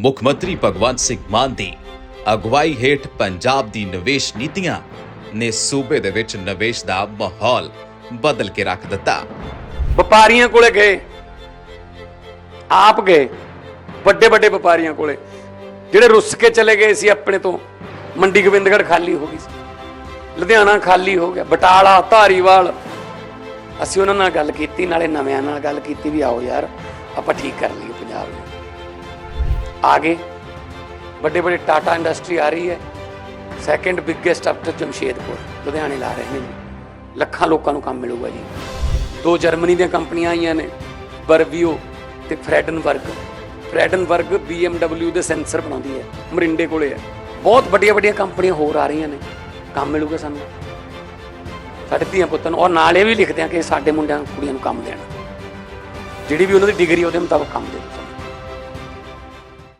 ਮੁੱਖ ਮੰਤਰੀ ਭਗਵੰਤ ਸਿੰਘ ਮਾਨ ਦੀ ਅਗਵਾਈ ਹੇਠ ਪੰਜਾਬ ਦੀ ਨਿਵੇਸ਼ ਨੀਤੀਆਂ ਨੇ ਸੂਬੇ ਦੇ ਵਿੱਚ ਨਿਵੇਸ਼ ਦਾ ਮਾਹੌਲ ਬਦਲ ਕੇ ਰੱਖ ਦਿੱਤਾ। ਵਪਾਰੀਆਂ ਕੋਲੇ ਗਏ। ਆਪ ਗਏ। ਵੱਡੇ ਵੱਡੇ ਵਪਾਰੀਆਂ ਕੋਲੇ। ਜਿਹੜੇ ਰੁੱਸ ਕੇ ਚਲੇ ਗਏ ਸੀ ਆਪਣੇ ਤੋਂ। ਮੰਡੀ ਗੋਬਿੰਦਗੜ੍ਹ ਖਾਲੀ ਹੋ ਗਈ ਸੀ। ਲੁਧਿਆਣਾ ਖਾਲੀ ਹੋ ਗਿਆ। ਬਟਾਲਾ, ਧਾਰੀਵਾਲ। ਅਸੀਂ ਉਹਨਾਂ ਨਾਲ ਗੱਲ ਕੀਤੀ, ਨਾਲੇ ਨਵਿਆਂ ਨਾਲ ਗੱਲ ਕੀਤੀ ਵੀ ਆਓ ਯਾਰ, ਆਪਾਂ ਠੀਕ ਕਰ ਲਈਏ ਪੰਜਾਬ ਨੂੰ। ਆ ਗਏ ਵੱਡੇ ਵੱਡੇ ਟਾਟਾ ਇੰਡਸਟਰੀ ਆ ਰਹੀ ਹੈ ਸੈਕੰਡ ਬਿਗੇਸਟ ਆਫਟਰ ਜਮਸ਼ੇਦਪੁਰ ਲੁਧਿਆਣੇ ਲਾ ਰਹੇ ਨੇ ਜੀ ਲੱਖਾਂ ਲੋਕਾਂ ਨੂੰ ਕੰਮ ਮਿਲੂਗਾ ਜੀ ਦੋ ਜਰਮਨੀ ਦੀਆਂ ਕੰਪਨੀਆਂ ਆਈਆਂ ਨੇ ਬਰਵੀਓ ਤੇ ਫਰੈਡਨਬਰਗ ਫਰੈਡਨਬਰਗ BMW ਦੇ ਸੈਂਸਰ ਬਣਾਉਂਦੀ ਹੈ ਮਰਿੰਡੇ ਕੋਲੇ ਹੈ ਬਹੁਤ ਵੱਡੀਆਂ ਵੱਡੀਆਂ ਕੰਪਨੀਆਂ ਹੋਰ ਆ ਰਹੀਆਂ ਨੇ ਕੰਮ ਮਿਲੂਗਾ ਸਾਨੂੰ ਸਾਡੇ ਧੀਆਂ ਪੁੱਤਾਂ ਨੂੰ ਔਰ ਨਾਲ ਇਹ ਵੀ ਲਿਖਦੇ ਆ ਕਿ ਸਾਡੇ ਮੁੰਡਿਆਂ ਕੁੜੀਆਂ ਨੂੰ ਕੰਮ ਦੇਣਾ ਜਿਹੜੀ ਵੀ ਉਹਨਾਂ ਦੀ ਡਿਗਰੀ ਉਹਦੇ ਮੁਤਾਬਕ ਕੰਮ ਦੇ